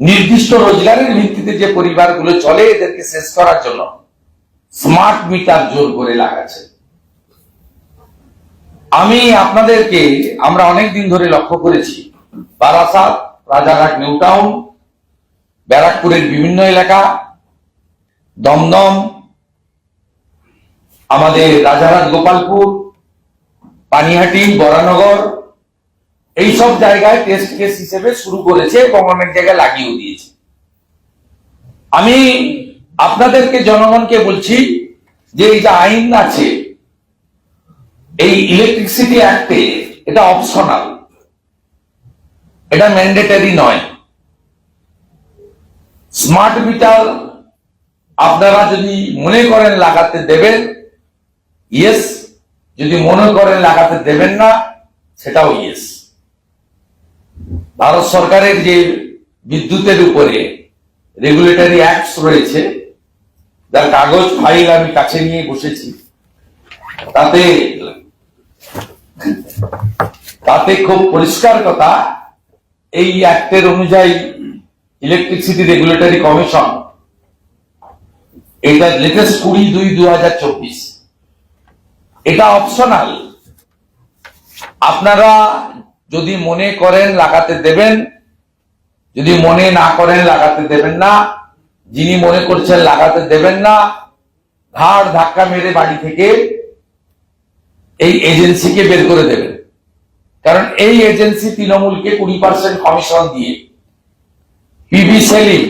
নির্দিষ্ট রোজগারের ভিত্তিতে যে পরিবারগুলো চলে এদেরকে শেষ করার জন্য স্মার্ট মিটার জোর করে লাগাচ্ছে। আমি আপনাদেরকে, আমরা অনেক দিন ধরে লক্ষ্য করেছি, বারাসাত, রাজারহাট নিউ টাউন ব্যারাকপুরের বিভিন্ন এলাকা, দমদম, আমাদের রাজারহাট, গোপালপুর, পানিহাটি, বরানগর এইসব জায়গায় টেস্ট কেস হিসেবে শুরু করেছে এবং অনেক জায়গায় লাগিয়েও দিয়েছে। আমি আপনাদেরকে, জনগণকে বলছি যে এই যে আইন আছে, এই ইলেকট্রিসিটি অ্যাক্টে এটা অপশনাল এটা ম্যান্ডেটারি নয়। স্মার্ট মিটার আপনারা যদি মনে করেন লাগাতে দেবেন ইয়েস যদি মনে করেন লাগাতে দেবেন না, সেটাও ইয়েস ভারত সরকারের যে বিদ্যুতের উপরে রেগুলেটরি অ্যাক্টস রয়েছে, যার কাগজ ফাইল আমি কাছে নিয়ে বসেছি, তাতে তাতে খুব পরিষ্কার কথা, এই অ্যাক্টের অনুযায়ী ইলেকট্রিসিটি রেগুলেটরি কমিশন এটা লেটেস্ট কুড়ি দুই দু হাজার চব্বিশ। এটা অপশনাল আপনারা যদি মনে করেন লাগাতে দেবেন, যদি মনে না করেন লাগাতে দেবেন না, যিনি মনে করছেন লাগাতে দেবেন না, ঘাড় ধাক্কা মেরে বাড়ি থেকে এই এজেন্সিকে বের করে দেবেন। কারণ এই এজেন্সি তৃণমূলকে কুড়ি পার্সেন্ট কমিশন দিয়ে পিবি সেলিম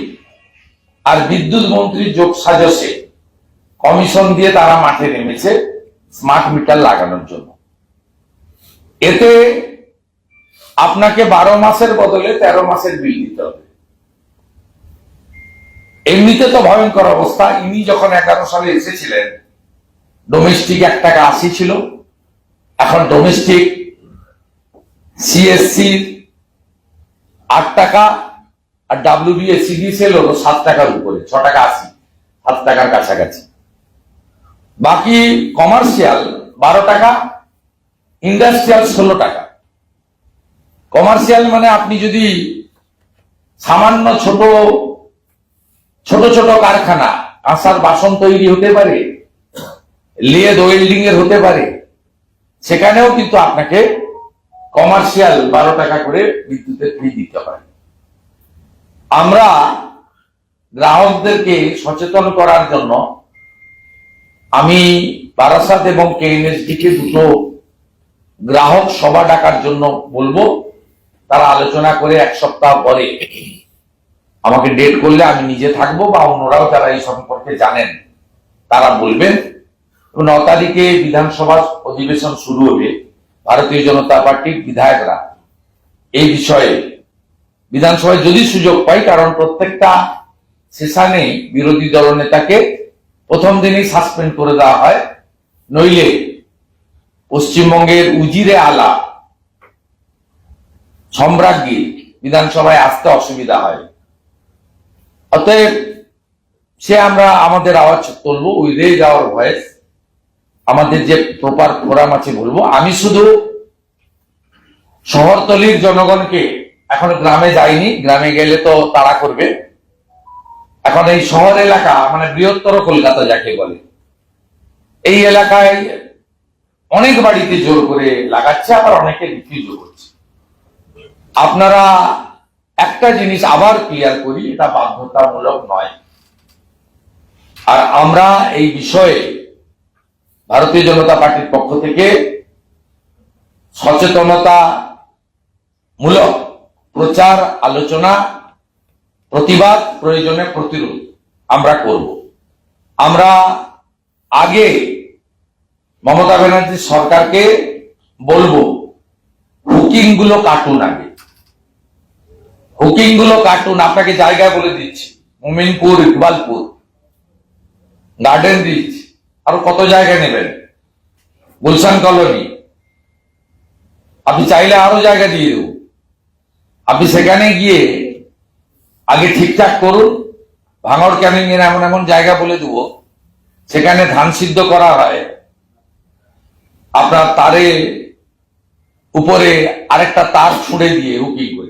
আর বিদ্যুৎ মন্ত্রীর যোগ সাজসে কমিশন দিয়ে তারা মাঠে নেমেছে স্মার্ট মিটার লাগানোর জন্য। এতে আপনাকে বারো মাসের বদলে তেরো মাসের বিল দিতে হবে। এমনিতে তো ভয়ঙ্কর অবস্থা। ইনি যখন এগারো সালে এসেছিলেন ডোমেস্টিক এক টাকা আশি ছিল। এখন ডোমেস্টিক সিএসসি আট টাকা আর ডাব্লিউবিএসিডিসিএল হলো সাত টাকার উপরে, ছ টাকা আশি, সাত টাকার কাছাকাছি। বাকি কমার্শিয়াল বারো টাকা ইন্ডাস্ট্রিয়াল ষোলো টাকা। কমার্শিয়াল মানে আপনি যদি সামান্য ছোট ছোট ছোট কারখানা কাঁসার বাসন তৈরি হতে পারে, লেদ ওয়েল্ডিং এর হতে পারে, সেখানেও কিন্তু আপনাকে কমার্শিয়াল বারো টাকা করে বিদ্যুতের ফি দিতে হয়। আমরা গ্রাহকদেরকে সচেতন করার জন্য আমি বারাসাত এবং কেএনএসডি কে দুটো গ্রাহক সভা ডাকার জন্য বলব। তারা আলোচনা করে এক সপ্তাহ পরে, আমাকে ডেট করলে আমি নিজে থাকব বা অন্যরাও যারা এই সম্পর্কে জানেন? তারা বলবেন, ন তারিখে বিধানসভা অধিবেশন শুরু হবে, ভারতীয় জনতা পার্টির বিধায়করা। এই বিষয়ে বিধানসভায় যদি সুযোগ পাই, কারণ প্রত্যেকটা সেশনে বিরোধী দলনেতাকে প্রথম দিনই সাসপেন্ড করে দেওয়া হয়। নইলে পশ্চিমবঙ্গের উজিরে আলা সম্রাজ্ঞী, বিধানসভায় আসতে অসুবিধা হয়। অতএব সে আমরা আমাদের আওয়াজ তুলবো উই রেজ ভয়েস। আমাদের যে প্রপার ফোরাম আছে বলব। আমি শুধু শহরতলির জনগণকে এখন গ্রামে যাইনি, গ্রামে গেলে তো তাড়া করবে। এখন এই শহর এলাকা মানে বৃহত্তর কলকাতা যাকে বলে, এই এলাকায় অনেক বাড়িতে জোর করে লাগাচ্ছে, আবার অনেকে রিফিউজও করছে। আপনারা একটা জিনিস আবার ক্লিয়ার করি, এটা বাধ্যতামূলক নয়। আর আমরা এই বিষয়ে ভারতীয় জনতা পার্টির পক্ষ থেকে সচেতনতা মূলক প্রচার, আলোচনা, প্রতিবাদ, প্রয়োজনে প্রতিরোধ আমরা করব। আমরা আগে মমতা ব্যানার্জি সরকারকে বলব হুকিংগুলো কাটুন আগে। হুকিংগুলো কাটুন, আপনাকে জায়গা বলে দিচ্ছি। মোমিনপুর, ইকবালপুর। গার্ডেন রিচ আরও কত জায়গা নেবেন? গুলশান কলোনি। আপনি চাইলে আরও জায়গা দিয়ে দেবো। আপনি সেখানে গিয়ে আগে ঠিকঠাক করুন। ভাঙড় ক্যানিং এর এমন এমন জায়গা বলে দেবো, সেখানে ধান সিদ্ধ করা হয়। আপনার তারে উপরে আরেকটা তার ছুঁড়ে দিয়ে হুকিং করে।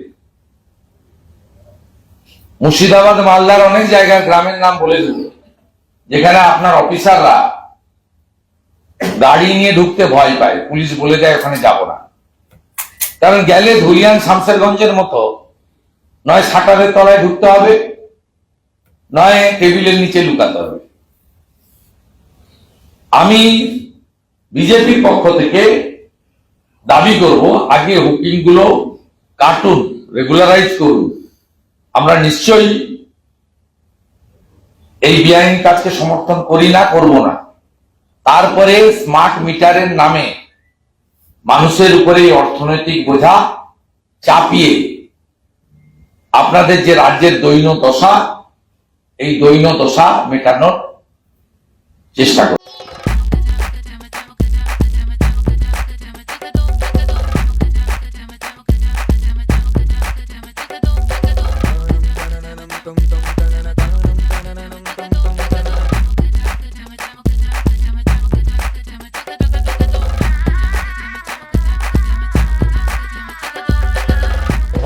মুর্শিদাবাদ, মালদার অনেক জায়গায় গ্রামের নাম বলে দেব, যেখানে আপনার অফিসাররা গাড়ি নিয়ে ঢুকতে ভয় পায়, পুলিশ বলে দেয় ওখানে যাব না। কারণ গেলে ধুলিয়ান শামসেরগঞ্জের মতো, নয় শাটারের তলায় ঢুকতে হবে, নয় টেবিলের নিচে লুকাতে হবে। আমি বিজেপির পক্ষ থেকে দাবি করব, আগে হুকিংগুলো কার্টুন রেগুলারাইজ করুন। আমরা নিশ্চয়ই এই বেআইনি কাজকে সমর্থন করি না, করব না। তারপরে স্মার্ট মিটারের নামে মানুষের উপরে অর্থনৈতিক বোঝা চাপিয়ে আপনাদের যে রাজ্যের দৈন দশা এই দৈন দশা মেটানোর চেষ্টা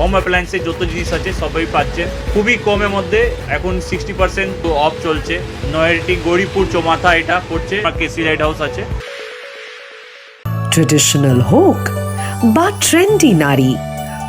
হোম অ্যাপ্লায়েন্সের যত জিনিস আছে, সবই পাচ্ছেন খুবই কমের মধ্যে এখন সিক্সটি পার্সেন্ট অফ চলছে। নয়ারটি গরিপুর চমাথা এটা পড়ছে কেসি লাইট হাউস আছে। ট্রেডিশনাল হোক বা ট্রেন্ডি নারী